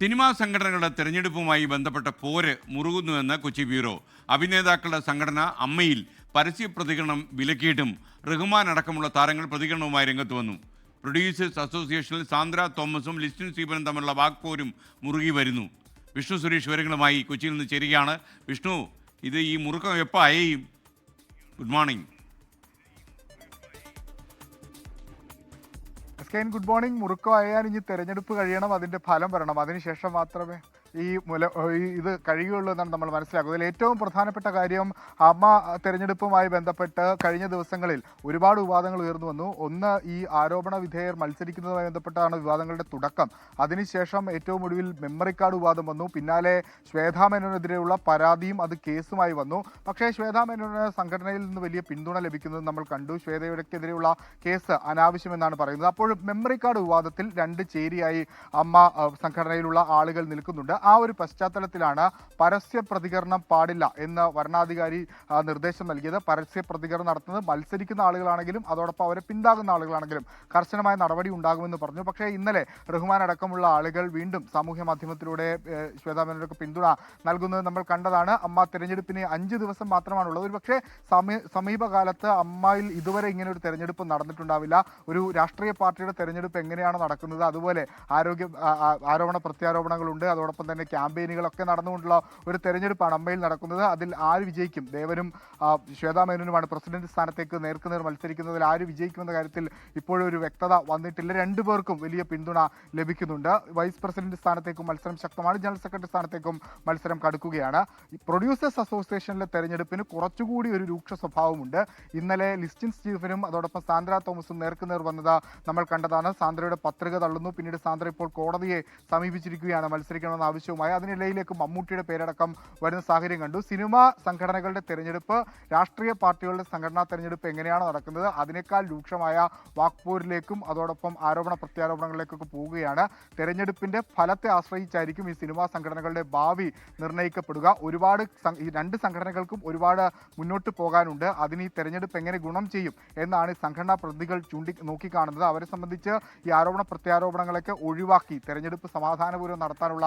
Cinema സംഘടനകളുടെ തെരഞ്ഞെടുപ്പുമായി ബന്ധപ്പെട്ട പോര് മുറുകുന്നുവെന്ന് കൊച്ചി ബ്യൂറോ. അഭിനേതാക്കളുടെ സംഘടന അമ്മയിൽ പരസ്യ പ്രതികരണം വിലക്കിയിട്ടും റഹ്മാൻ അടക്കമുള്ള താരങ്ങൾ പ്രതികരണവുമായി രംഗത്ത് വന്നു. പ്രൊഡ്യൂസേഴ്സ് അസോസിയേഷനിൽ സാന്ദ്ര തോമസും ലിസ്റ്റിൻ സീബനും തമ്മിലുള്ള വാക്പോരും മുറുകി വരുന്നു. വിഷ്ണു സുരേഷ് വിവരങ്ങളുമായി കൊച്ചിയിൽ നിന്ന് ചേരുകയാണ്. വിഷ്ണു ഇത് ഈ മുറുക്കം എപ്പോൾ അയയും? Good morning. Yes good morning മുറുക്കം അയ്യാൻ ഇനി തെരഞ്ഞെടുപ്പ് കഴിയണം അതിന്റെ ഫലം വരണം. അതിനുശേഷം മാത്രമേ ഈ മുല ഇത് കഴിയുള്ളൂ എന്നാണ് നമ്മൾ മനസ്സിലാക്കുന്നത്. അതിൽ ഏറ്റവും പ്രധാനപ്പെട്ട കാര്യം അമ്മ തെരഞ്ഞെടുപ്പുമായി ബന്ധപ്പെട്ട് കഴിഞ്ഞ ദിവസങ്ങളിൽ ഒരുപാട് വിവാദങ്ങൾ ഉയർന്നു വന്നു. ഒന്ന് ഈ ആരോപണ വിധേയർ മത്സരിക്കുന്നതുമായി ബന്ധപ്പെട്ടാണ് വിവാദങ്ങളുടെ തുടക്കം. അതിനുശേഷം ഏറ്റവും ഒടുവിൽ മെമ്മറി കാർഡ് വിവാദം വന്നു. പിന്നാലെ ശ്വേതാ മേനോനെതിരെയുള്ള പരാതിയും അത് കേസുമായി വന്നു. പക്ഷേ ശ്വേതാ മേനോന് സംഘടനയിൽ നിന്ന് വലിയ പിന്തുണ ലഭിക്കുന്നത് നമ്മൾ കണ്ടു. ശ്വേതയുടെക്കെതിരെയുള്ള കേസ് അനാവശ്യമെന്നാണ് പറയുന്നത്. അപ്പോൾ മെമ്മറി കാർഡ് വിവാദത്തിൽ രണ്ട് ചേരിയായി അമ്മ സംഘടനയിലുള്ള ആളുകൾ നിൽക്കുന്നുണ്ട്. ആ ഒരു പശ്ചാത്തലത്തിലാണ് പരസ്യ പ്രതികരണം പാടില്ല എന്ന് വരണാധികാരി നിർദ്ദേശം നൽകിയത്. പരസ്യ പ്രതികരണം നടത്തുന്നത് മത്സരിക്കുന്ന ആളുകളാണെങ്കിലും അതോടൊപ്പം അവരെ പിന്താകുന്ന ആളുകളാണെങ്കിലും കർശനമായ നടപടി ഉണ്ടാകുമെന്ന് പറഞ്ഞു. പക്ഷേ ഇന്നലെ റഹ്മാൻ അടക്കമുള്ള ആളുകൾ വീണ്ടും സാമൂഹ്യ മാധ്യമത്തിലൂടെ ഏഹ്, ശ്വേതാ മേനോനൊക്കെ പിന്തുണ നൽകുന്നത് നമ്മൾ കണ്ടതാണ്. അമ്മ തെരഞ്ഞെടുപ്പിന് അഞ്ച് ദിവസം മാത്രമാണുള്ളത്. ഒരു പക്ഷേ സമീ സമീപകാലത്ത് അമ്മയിൽ ഇതുവരെ ഇങ്ങനെ ഒരു തെരഞ്ഞെടുപ്പ് നടന്നിട്ടുണ്ടാവില്ല. ഒരു രാഷ്ട്രീയ പാർട്ടിയുടെ തെരഞ്ഞെടുപ്പ് എങ്ങനെയാണ് നടക്കുന്നത് അതുപോലെ ആരോഗ്യ ആരോപണ പ്രത്യാരോപണങ്ങളുണ്ട്. അതോടൊപ്പം തന്നെ ക്യാമ്പയിനുകളൊക്കെ നടന്നുകൊണ്ടുള്ള ഒരു തെരഞ്ഞെടുപ്പാണ് അമ്മയിൽ നടക്കുന്നത്. അതിൽ ആര് വിജയിക്കും? ദേവനും ആ, ശ്വേതാ മേനോനുമാണ് പ്രസിഡന്റ് സ്ഥാനത്തേക്ക് നേർക്കുനേർ മത്സരിക്കുന്നതിൽ ആര് വിജയിക്കുമെന്ന കാര്യത്തിൽ ഇപ്പോഴും ഒരു വ്യക്തത വന്നിട്ടില്ല. രണ്ടു പേർക്കും വലിയ പിന്തുണ ലഭിക്കുന്നുണ്ട്. വൈസ് പ്രസിഡന്റ് സ്ഥാനത്തേക്കും മത്സരം ശക്തമാണ്. ജനറൽ സെക്രട്ടറി സ്ഥാനത്തേക്കും മത്സരം കടുക്കുകയാണ്. പ്രൊഡ്യൂസേഴ്സ് അസോസിയേഷനിലെ തെരഞ്ഞെടുപ്പിന് കുറച്ചുകൂടി ഒരു രൂക്ഷ സ്വഭാവമുണ്ട്. ഇന്നലെ ലിസ്റ്റിൻ സ്റ്റീഫനും അതോടൊപ്പം സാന്ദ്ര തോമസും നേർക്കുനേർ വന്നത് നമ്മൾ കണ്ടതാണ്. സാന്ദ്രയുടെ പത്രിക തള്ളുന്നു. പിന്നീട് സാന്ദ്ര ഇപ്പോൾ കോടതിയെ സമീപിച്ചിരിക്കുകയാണ്. മത്സരിക്കണമെന്ന ആവശ്യവുമായി അതിനിടയിലേക്ക് മമ്മൂട്ടിയുടെ പേരടക്കം വരുന്ന സാഹചര്യം കണ്ടു. സിനിമാ സംഘടനകളുടെ തെരഞ്ഞെടുപ്പ് രാഷ്ട്രീയ പാർട്ടികളുടെ സംഘടനാ തെരഞ്ഞെടുപ്പ് എങ്ങനെയാണ് നടക്കുന്നത് അതിനേക്കാൾ രൂക്ഷമായ വാക്പൂരിലേക്കും അതോടൊപ്പം ആരോപണ പ്രത്യാരോപണങ്ങളിലേക്കൊക്കെ പോവുകയാണ്. തെരഞ്ഞെടുപ്പിന്റെ ഫലത്തെ ആശ്രയിച്ചായിരിക്കും ഈ സിനിമാ സംഘടനകളുടെ ഭാവി നിർണയിക്കപ്പെടുക ഒരുപാട് ഈ രണ്ട് സംഘടനകൾക്കും ഒരുപാട് മുന്നോട്ട് പോകാനുണ്ട്. അതിന് ഈ തെരഞ്ഞെടുപ്പ് എങ്ങനെ ഗുണം ചെയ്യും എന്നാണ് സംഘടനാ പ്രതിനിധികൾ ചൂണ്ടി നോക്കിക്കാണുന്നത്. അവരെ സംബന്ധിച്ച് ഈ ആരോപണ പ്രത്യാരോപണങ്ങളൊക്കെ ഒഴിവാക്കി തെരഞ്ഞെടുപ്പ് സമാധാനപൂർവം നടത്താനുള്ള